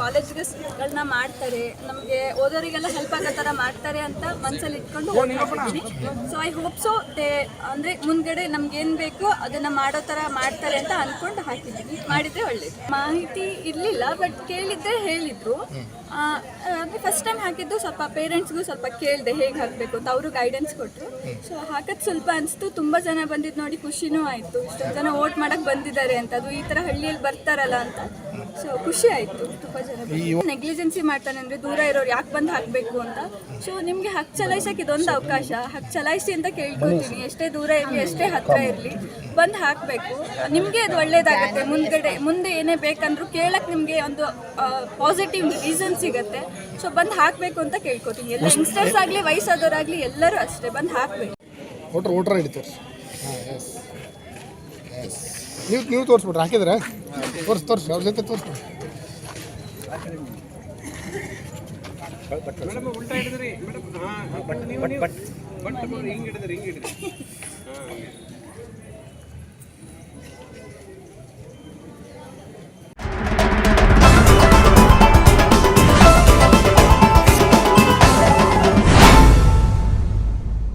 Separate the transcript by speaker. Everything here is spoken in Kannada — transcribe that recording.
Speaker 1: ಕಾಲೇಜ್ಗಳನ್ನ ಮಾಡ್ತಾರೆ ನಮಗೆ ಓದೋರಿಗೆಲ್ಲ ಹೆಲ್ಪ್ ಆಗೋ ಥರ ಮಾಡ್ತಾರೆ ಅಂತ ಮನಸ್ಸಲ್ಲಿ ಇಟ್ಕೊಂಡು so I hope so they ಅಂದರೆ ಮುಂದ್ಗಡೆ ನಮ್ಗೆ ಏನು ಬೇಕೋ ಅದನ್ನು ಮಾಡೋ ಥರ ಮಾಡ್ತಾರೆ ಅಂತ ಅಂದ್ಕೊಂಡು ಹಾಕಿದ್ದೀವಿ ಮಾಡಿದ್ರೆ ಒಳ್ಳೇದು. ಮಾಹಿತಿ ಇರಲಿಲ್ಲ ಬಟ್ ಕೇಳಿದ್ದೆ ಹೇಳಿದ್ರು. ಅಂದರೆ ಫಸ್ಟ್ ಟೈಮ್ ಹಾಕಿದ್ದು ಸ್ವಲ್ಪ ಪೇರೆಂಟ್ಸ್ಗೂ ಸ್ವಲ್ಪ ಕೇಳಿದೆ ಹೇಗೆ ಹಾಕಬೇಕು ಅಂತ ಅವರು ಗೈಡೆನ್ಸ್ ಕೊಟ್ಟರು ಸೊ ಹಾಕೋದು ಸ್ವಲ್ಪ ಅನಿಸ್ತು ತುಂಬ ಜನ ಬಂದಿದ್ದು ನೋಡಿ ಖುಷಿನೂ ಆಯಿತು. ಇಷ್ಟೊಂದು ಜನ ವೋಟ್ ಮಾಡೋಕ್ಕೆ ಬಂದಿದ್ದಾರೆ ಅಂತ ಅದು ಈ ಥರ ಹಳ್ಳಿಯಲ್ಲಿ ಬರ್ತಾರಲ್ಲ ಅಂತ. ಸೊ ಖುಷಿ ಆಯಿತು ತುಂಬ ಜನ ನೆಗ್ಲಿಜೆನ್ಸಿ ಮಾಡ್ತಾನೆ ಅಂದ್ರೆ ದೂರ ಇರೋರು ಯಾಕೆ ಬಂದು ಹಾಕ್ಬೇಕು ಅಂತ. ಸೊ ನಿಮ್ಗೆ ಹಕ್ ಚಲಾಯಿಸೋಕೆ ಇದೊಂದು ಅವಕಾಶ. ಹಕ್ ಚಲಾಯಿಸಿ ಅಂತ ಕೇಳ್ಕೊತೀನಿ ಎಷ್ಟೇ ದೂರ ಇರಲಿ ಎಷ್ಟೇ ಹತ್ತಿರ ಇರಲಿ ಬಂದು ಹಾಕ್ಬೇಕು. ನಿಮ್ಗೆ ಅದು ಒಳ್ಳೇದಾಗುತ್ತೆ. ಮುಂದ್ಗಡೆ ಮುಂದೆ ಏನೇ ಬೇಕಂದ್ರೂ ಕೇಳಕ್ ನಿಮ್ಗೆ ಒಂದು ಪಾಸಿಟಿವ್ ರೀಸನ್ ಸಿಗತ್ತೆ. ಸೊ ಬಂದು ಹಾಕ್ಬೇಕು ಅಂತ ಕೇಳ್ಕೊತೀನಿ ಎಲ್ಲ ಯಂಗ್ಸ್ಟರ್ಸ್ ಆಗ್ಲಿ ವಯಸ್ಸಾದವರಾಗ್ಲಿ ಎಲ್ಲರೂ ಅಷ್ಟೇ ಬಂದು ಹಾಕ್ಬೇಕು.
Speaker 2: ಓಟರ್ ಓಟರ್ ಹಿಡಿತಾರೆ. ಹಾಂ ಎಸ್ ಎಸ್ ನೀವು ನೀವು ತೋರಿಸ್ಬಿಟ್ರೆ ಹಾಕಿದ್ರೆ ತೋರ್ಸಿ ತೋರಿಸಿ ಅವ್ರ ಜೊತೆ
Speaker 3: ಹಾಂ ನೀವು ನೀವು ಬಟ್